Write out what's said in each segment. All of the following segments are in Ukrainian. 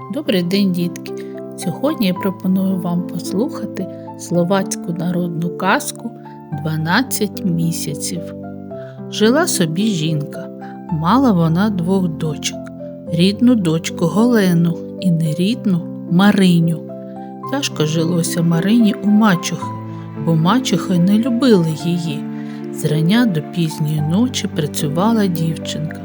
Добрий день, дітки! Сьогодні я пропоную вам послухати словацьку народну казку «12 місяців. Жила собі жінка. Мала вона двох дочок: рідну дочку Голену і нерідну Мариню. Тяжко жилося Марині у мачухи, бо мачухи не любили її. Зрання до пізньої ночі працювала дівчинка.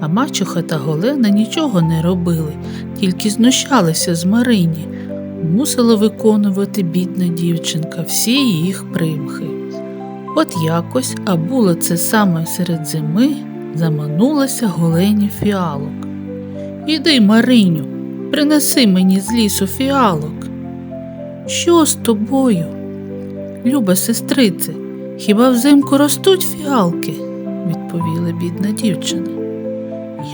А мачуха та Голена нічого не робили, тільки знущалися з Марині. Мусила виконувати бідна дівчинка всі їх примхи. От якось, а було це саме серед зими, заманулася голені фіалок. Іди, Мариню, принеси мені з лісу фіалок. Що з тобою? Люба сестрице, хіба взимку ростуть фіалки? відповіла бідна дівчина.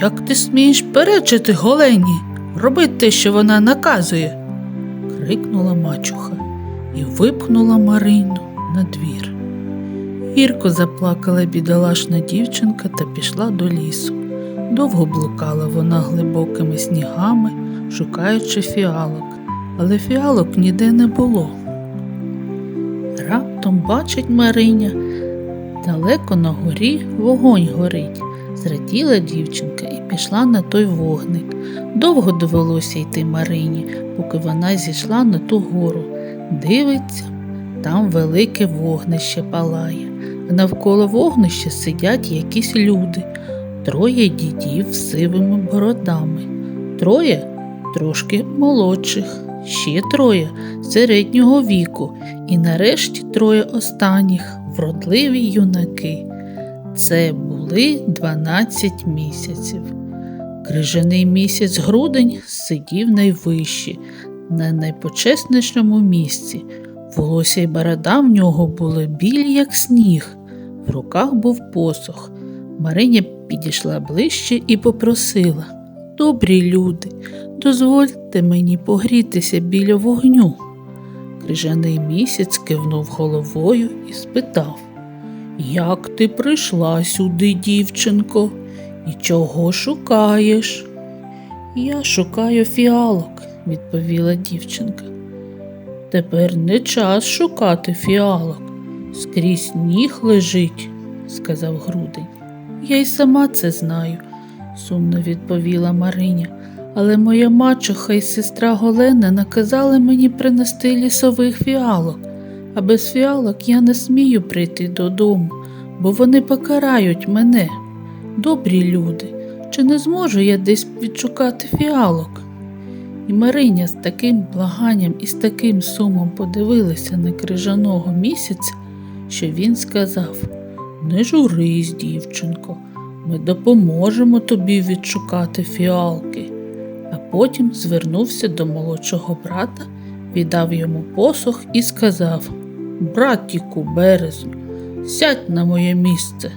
Як ти смієш перечити голені, роби те, що вона наказує? крикнула мачуха і випхнула Марину на двір. Гірко заплакала бідолашна дівчинка та пішла до лісу. Довго блукала вона глибокими снігами, шукаючи фіалок, але фіалок ніде не було. Раптом бачить Мариня, далеко на горі вогонь горить. Зраділа дівчинка і пішла на той вогник. Довго довелося йти Марині, поки вона зійшла на ту гору. Дивиться, там велике вогнище палає, а навколо вогнища сидять якісь люди, троє дідів з сивими бородами, троє трошки молодших, ще троє середнього віку, і нарешті троє останніх вродливі юнаки. Це були 12 місяців. Крижаний місяць грудень сидів найвище, на найпочеснішому місці. Волосся й борода в нього були білі, як сніг, в руках був посох. Мариня підійшла ближче і попросила Добрі люди, дозвольте мені погрітися біля вогню. Крижаний місяць кивнув головою і спитав як ти прийшла сюди, дівчинко, і чого шукаєш? Я шукаю фіалок, відповіла дівчинка. Тепер не час шукати фіалок. Скрізь сніг лежить, сказав грудень. Я й сама це знаю, сумно відповіла Мариня. Але моя мачуха і сестра Голена наказали мені принести лісових фіалок а без фіалок я не смію прийти додому, бо вони покарають мене. Добрі люди, чи не зможу я десь відшукати фіалок? І Мариня з таким благанням і з таким сумом подивилася на крижаного місяця, що він сказав Не журись, дівчинко, ми допоможемо тобі відшукати фіалки. А потім звернувся до молодшого брата, віддав йому посох і сказав Братіку, березень, сядь на моє місце.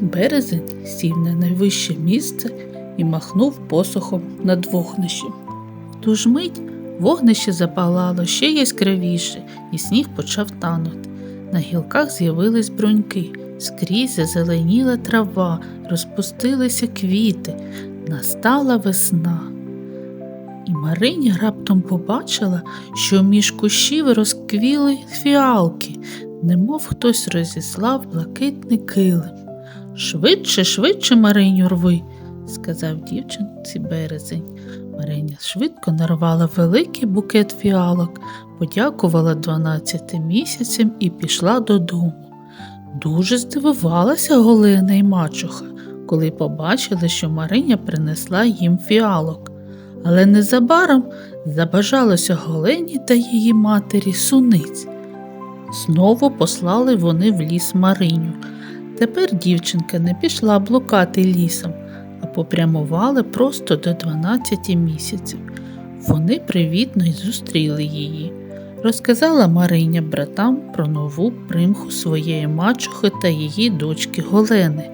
Березень сів на найвище місце і махнув посохом над вогнищем. Ту ж мить вогнище запалало ще яскравіше, і сніг почав танути. На гілках з'явились бруньки, скрізь зазеленіла трава, розпустилися квіти, настала весна. І Мариня раптом побачила, що між кущів розквіли фіалки, немов хтось розіслав блакитний килим. Швидше, швидше, Мариню, рви, сказав дівчинці березень. Мариня швидко нарвала великий букет фіалок, подякувала дванадцяти місяцям і пішла додому. Дуже здивувалася Голина і мачуха, коли побачили, що Мариня принесла їм фіалок. Але незабаром забажалося Голені та її матері суниць. Знову послали вони в ліс Мариню. Тепер дівчинка не пішла блукати лісом, а попрямували просто до 12 місяців. Вони привітно й зустріли її. Розказала Мариня братам про нову примху своєї мачухи та її дочки Голени.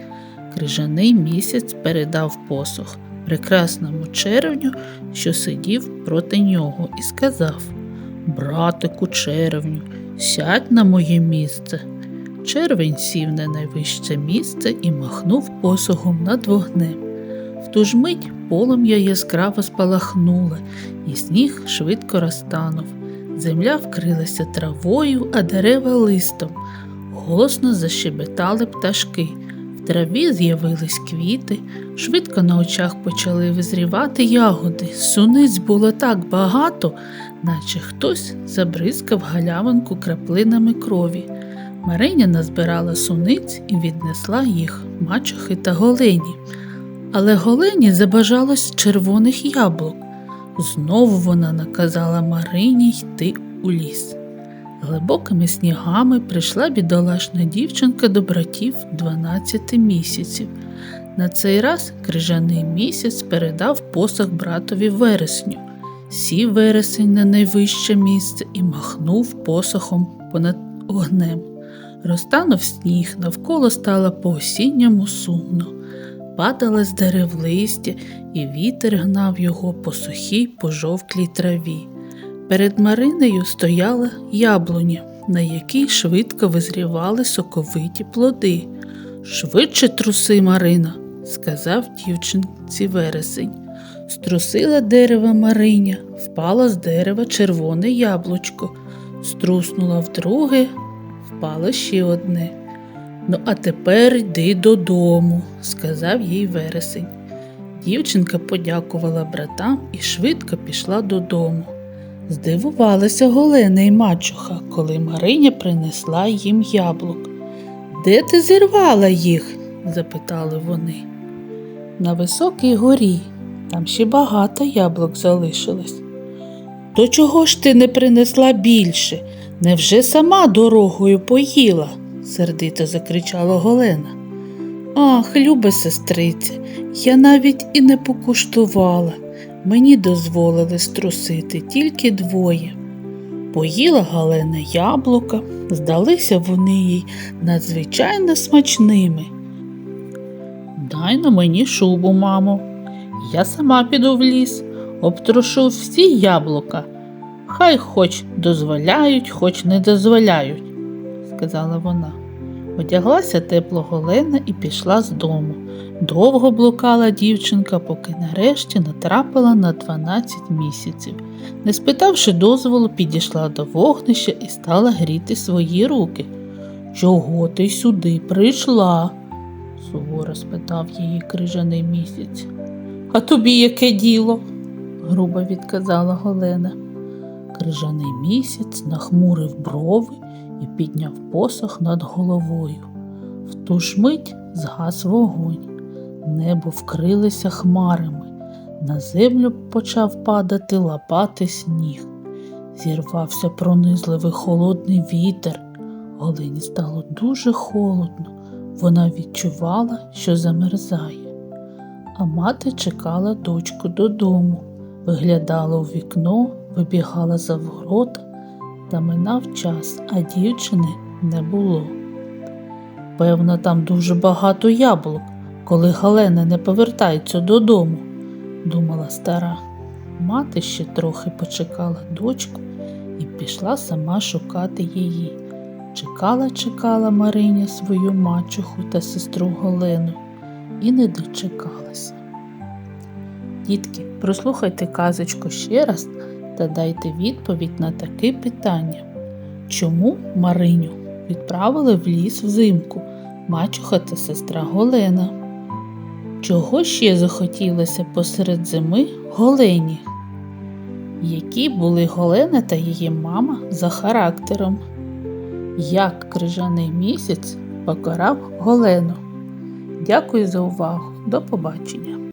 Крижаний місяць передав посох прекрасному червню, що сидів проти нього, і сказав Братику, червню, сядь на моє місце. Червень сів на найвище місце і махнув посохом над вогнем. В ту ж мить полум'я яскраво спалахнуло, і сніг швидко розтанув. Земля вкрилася травою, а дерева листом. Голосно защебетали пташки. Траві з'явились квіти, швидко на очах почали визрівати ягоди. Суниць було так багато, наче хтось забризкав галявинку краплинами крові. Мариня назбирала суниць і віднесла їх мачухи та голені. Але голені забажалось червоних яблук. Знову вона наказала Марині йти у ліс. Глибокими снігами прийшла бідолашна дівчинка до братів 12 місяців. На цей раз крижаний місяць передав посох братові вересню. Сів вересень на найвище місце і махнув посохом понад огнем. Розтанув сніг, навколо стало по осінньому сумно. Падало з дерев листя, і вітер гнав його по сухій пожовклій траві. Перед Маринею стояла яблуня, на якій швидко визрівали соковиті плоди. Швидше труси, Марина, сказав дівчинці вересень. Струсила дерева Мариня, впало з дерева червоне яблучко, струснула вдруге, впало ще одне. Ну, а тепер йди додому, сказав їй вересень. Дівчинка подякувала братам і швидко пішла додому. Здивувалася Голена і мачуха, коли Мариня принесла їм яблук. Де ти зірвала їх? запитали вони. На високій горі, там ще багато яблук залишилось. То чого ж ти не принесла більше? Невже сама дорогою поїла? сердито закричала Голена. Ах, любе сестрице, я навіть і не покуштувала. Мені дозволили струсити тільки двоє. Поїла Галена яблука, здалися вони їй надзвичайно смачними. Дай на мені шубу, мамо. Я сама піду в ліс, обтрушу всі яблука. Хай хоч дозволяють, хоч не дозволяють, сказала вона. Одяглася тепло Голена і пішла з дому. Довго блукала дівчинка, поки нарешті натрапила на 12 місяців. Не спитавши дозволу, підійшла до вогнища і стала гріти свої руки. Чого ти сюди прийшла? суворо спитав її крижаний місяць. А тобі яке діло? грубо відказала Голена. Крижаний місяць нахмурив брови і підняв посох над головою. В ту ж мить згас вогонь, небо вкрилося хмарами, на землю почав падати лапати сніг. Зірвався пронизливий холодний вітер. Голині стало дуже холодно. Вона відчувала, що замерзає. А мати чекала дочку додому, виглядала у вікно, вибігала за ворота та минав час, а дівчини не було. Певно, там дуже багато яблук, коли Галена не повертається додому, думала стара. Мати ще трохи почекала дочку і пішла сама шукати її. Чекала, чекала Мариня свою мачуху та сестру Галену і не дочекалася. Дітки, прослухайте казочку ще раз та дайте відповідь на таке питання. Чому Мариню відправили в ліс взимку мачуха та сестра Голена? Чого ще захотілося посеред зими Голені? Які були Голена та її мама за характером? Як крижаний місяць покарав Голену? Дякую за увагу. До побачення!